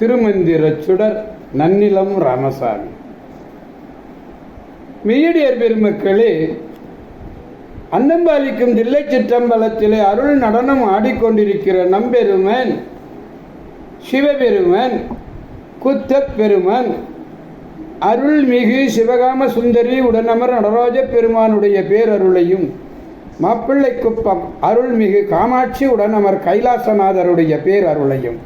திருமந்திர சுடர் நன்னிலம் ராமசாமி. மெய்யடியர் பெருமக்களே அன்னம்பாலிக்கும் தில்லை சிற்றம்பலத்திலே அருள் நடனம் ஆடிக்கொண்டிருக்கிற நம்பெருமன் சிவபெருமன் குத்தப் பெருமன் அருள்மிகு சிவகாம சுந்தரி உடனமர் நடராஜ பெருமானுடைய பேரருளையும் மாப்பிள்ளை குப்பம் அருள்மிகு காமாட்சி உடனமர் கைலாசநாதருடைய பேரருளையும்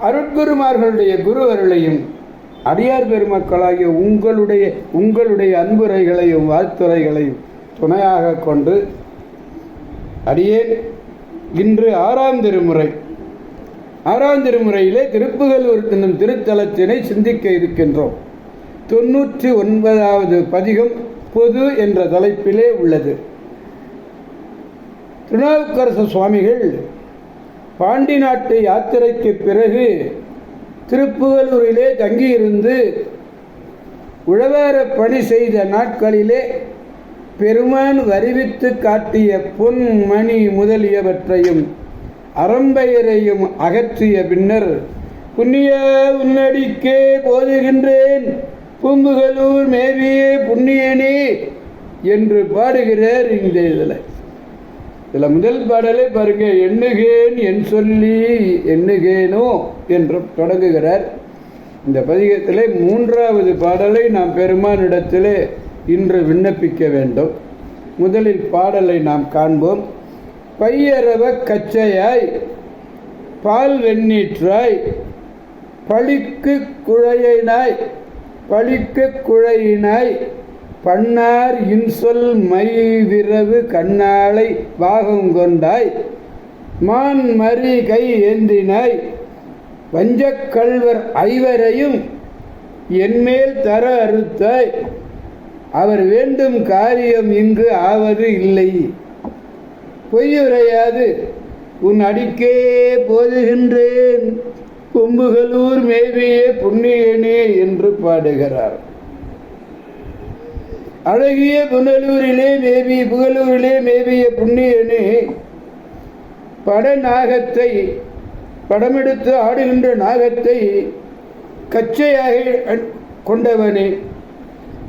அருட்குருமார்களுடைய குரு அருளையும் அடியார் பெருமக்களாகிய உங்களுடைய உங்களுடைய அன்புரைகளையும் வாழ்த்துறைகளையும் துணையாக கொண்டு அடியே இன்று ஆறாம் திருமுறை. ஆறாம் திருமுறையிலே திருப்புகலூர் என்னும் திருத்தலத்தினை சிந்திக்க இருக்கின்றோம். தொன்னூற்றி ஒன்பதாவது பதிகம் பொது என்ற தலைப்பிலே உள்ளது. திருநாவுக்கரசு சுவாமிகள் பாண்டி நாட்டு யாத்திரைக்கு பிறகு திருப்புகலூரிலே தங்கியிருந்து உழவார பணி செய்த நாட்களிலே பெருமான் வருவித்து காட்டிய பொன் மணி முதலியவற்றையும் அறம்பெயரையும் அகற்றிய பின்னர் புண்ணிய உன்னடிக்கே போதுகின்றேன் பூம்புகளூர் மேவியே புண்ணியனே என்று பாடுகிறார் இந்த இதில். இதில் முதல் பாடலே பாருங்க எண்ணுகேன் என் சொல்லி எண்ணுகேனோ என்று தொடங்குகிறார். இந்த பதிகத்திலே மூன்றாவது பாடலை நாம் பெருமானிடத்திலே இன்று விண்ணப்பிக்க வேண்டும். முதலில் பாடலை நாம் காண்போம். பையரவ கச்சையாய் பால் வெண்ணீற்றாய் பழிக்கு குழையினாய் பழிக்கு குழையினாய் பண்ணார் இன்சொல் மை விரவு கண்ணாளை பாகம் கொண்டாய். மான் மறி கை ஏந்தினாய். வஞ்சக்கல்வர் ஐவரையும் என்மேல் தர அறுத்தாய். அவர் வேண்டும் காரியம் இங்கு ஆவது இல்லை. பொய்யுரையாது உன் அடிக்கே போதுகின்றேன். கொம்புகளூர் மேவியே புண்ணியனே என்று பாடுகிறார். அழகிய புனலூரிலே மேவி புகழூரிலே மேவிய புண்ணியனே படநாகத்தை படமெடுத்து ஆடுகின்ற நாகத்தை கச்சையாக கொண்டவனே.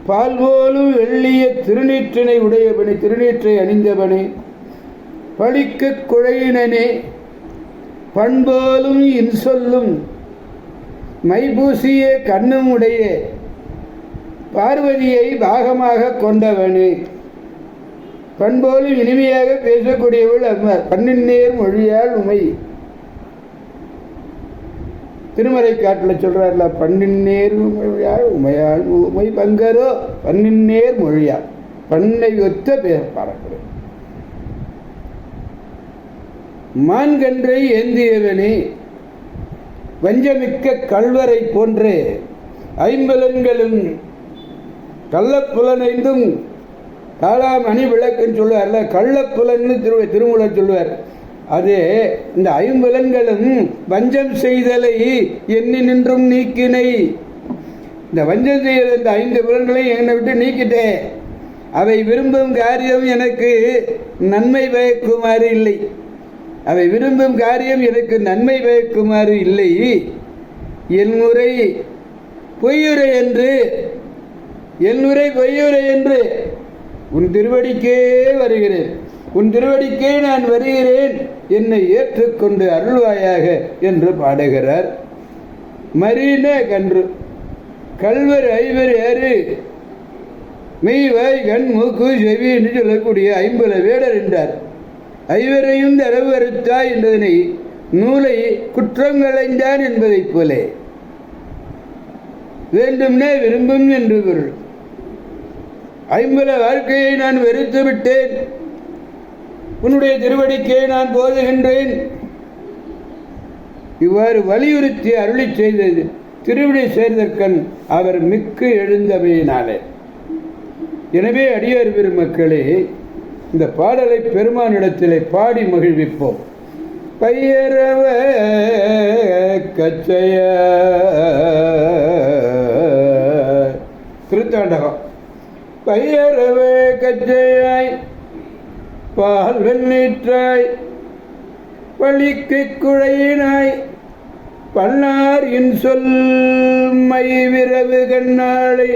பால் போலும் வெள்ளிய திருநீற்றினை உடையவனே திருநீற்றை அணிந்தவனே. பழிக்க குழையினனே பண்போலும் இன்சொல்லும் மைபூசிய கண்ணும் உடைய பார்வதியை பாகமாக கொண்டவனே. பண்போலும் இனிமையாக பேசக்கூடியவள் அம்மர் பன்னின் மொழியால் உமை. திருமறை காட்டில் சொல்றாருல பன்னின் நேர் மொழியால் உமையால் உமை பங்கரோ? பன்னின் மொழியால். பண்ணை ஒத்த பேர் பாடக்கூடிய மான்கன்றை ஏந்தியவனே. வஞ்சமிக்க கல்வரை போன்றே. ஐம்பலன்களும் கள்ளப்புலனைந்தும் காலாமணி விளக்குன்னு சொல்லுவார்ல கள்ளப்புலன்னு திரு திருமூலர் சொல்லுவார். அது இந்த ஐம்பலன்களும் வஞ்சம் செய்தலை எண்ணி நின்றும் நீக்கினை. இந்த வஞ்சம் செய்த இந்த ஐந்து புலன்களையும் என்னை விட்டு நீக்கிட்டே. அவை விரும்பும் காரியம் எனக்கு நன்மை பயக்குமாறு இல்லை. அவை விரும்பும் காரியம் எனக்கு நன்மை பயக்குமாறு இல்லை. என் முறை பொய்யுரை என்று என் உரை பொய்யுரை என்று உன் திருவடிக்கே வருகிறேன். உன் திருவடிக்கே நான் வருகிறேன். என்னை ஏற்றுக்கொண்டு அருள்வாயாக என்று பாடுகிறார். மரீன கன்று. கல்வர் ஐவர் ஏறு. மெய் வாய் கண் மூக்கு செவி என்று சொல்லக்கூடிய ஐம்பது வேடர் என்றார். ஐவரையும் தரவறுத்தாய் என்பதனை நூலை குற்றங்களைந்தான் என்பதைப் போலே. வேண்டும்னே விரும்பும் என்று பொருள். ஐம்பல வாழ்க்கையை நான் வெறுத்து விட்டேன். உன்னுடைய திருவடிக்கே நான் போதுகின்றேன். இவ்வாறு வலியுறுத்தி அருளி செய்தது திருவிடை சேர்ந்தற்கண் அவர் மிக்கு எழுந்தவையினாலே எனவே அடியார் பெருமக்களே இந்த பாடலை பெருமானிடத்திலே பாடி மகிழ்விப்போம். பையரவ கச்சைய திருத்தாண்டகம். பையரவ கச்சையாய் பால் வெண்ணீற்றாய் பழிக்கு குழையினாய் பன்னாரின் சொல் மை விரவு கண்ணாளை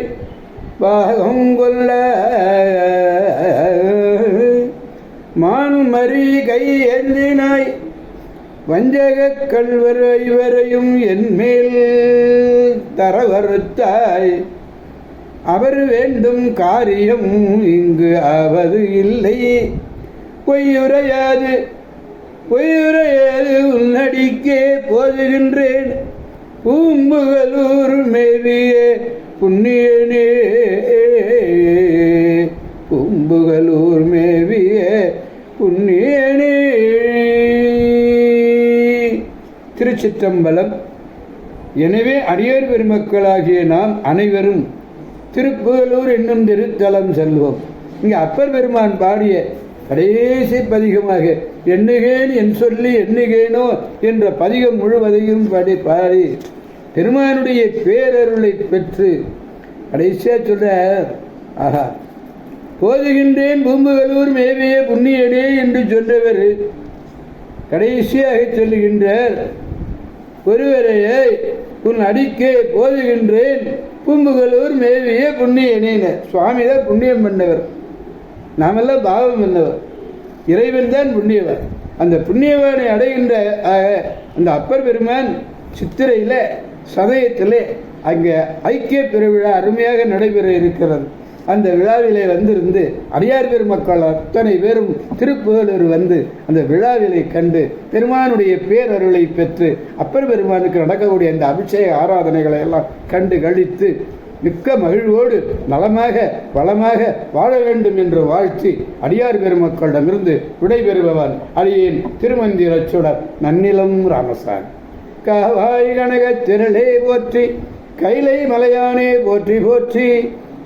பாகம் கொல்ல மான்மரி கை ஏந்தினாய் வஞ்சகக் கல்வர் ஐவரையும் என்மேல் தரவறுத்தாய். அவர் வேண்டும் காரியம் இங்கு அவது இல்லை. பொய்யுரையாது பொய்யுரையாது உன்னடிக்கே போதுகின்றேன். பூம்புகலூர் மேவிய புண்ணியனே பூம்புகலூர் மேவிய புண்ணியனே. திருச்சிற்றம்பலம். எனவே அடியார் பெருமக்களாகிய நாம் அனைவரும் திருப்புகலூர் என்னும் திருத்தலம் செல்வோம். இங்கே அப்பர் பெருமான் பாடிய கடைசி பதிகமாக எண்ணுகேன் என் சொல்லி எண்ணுகேனோ என்ற பதிகம் முழுவதையும் பாடி பாடி பெருமானுடைய பேரருளை பெற்று கடைசியாக சொல்ற ஆஹா போதுகின்றேன் பூம்புகளூர் மேவிய புண்ணியனே என்று சொன்னவர் கடைசியாக சொல்லுகின்றார். ஒருவரையே உன் அடிக்கே போதுகின்றேன் பூம்புகளூர் மேவிய புண்ணியனேன. சுவாமி தான் புண்ணியம் பண்ணவர். நாமெல்லாம் பாவம் பண்ணவர். இறைவன் தான் புண்ணியவர் அந்த புண்ணியவானை அடைகின்ற அந்த அப்பர் பெருமான் சித்திரையில் சதயத்தில் அங்கே ஐக்கிய பெருவிழா அருமையாக நடைபெற இருக்கிறது. அந்த விழாவிலே வந்திருந்து அடியார் பெருமக்கள் அத்தனை பேரும் திருப்புகழூர் வந்து அந்த விழாவிலை கண்டு பெருமானுடைய பேரருளை பெற்று அப்பர் பெருமானுக்கு நடக்கக்கூடிய அந்த அபிஷேக ஆராதனைகளை எல்லாம் கண்டு கழித்து மிக்க மகிழ்வோடு நலமாக வளமாக வாழ வேண்டும் என்று வாழ்த்தி அடியார் பெருமக்களிடமிருந்து விடைபெறுபவன் அடியேன் திருமந்திரச்சுடர் நன்னிலம் ராமசாமி. காவாய் கனக திரளே போற்றி கைலை மலையானே போற்றி போற்றி